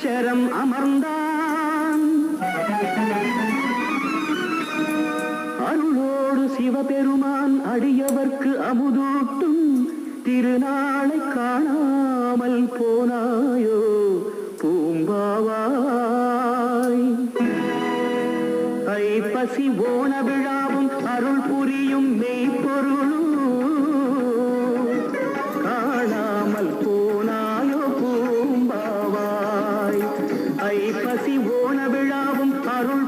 சரம் அமர்ந்தான். அருளோடு சிவபெருமான் அடியவர்க்கு அமுதூட்டும் திருநாளை காணாமல் போனாயோ பூம்பாவாய். ஐப்பசி ஓண விழாவும் அருள் புரியும் பசி ஓண விழாவும் அருள்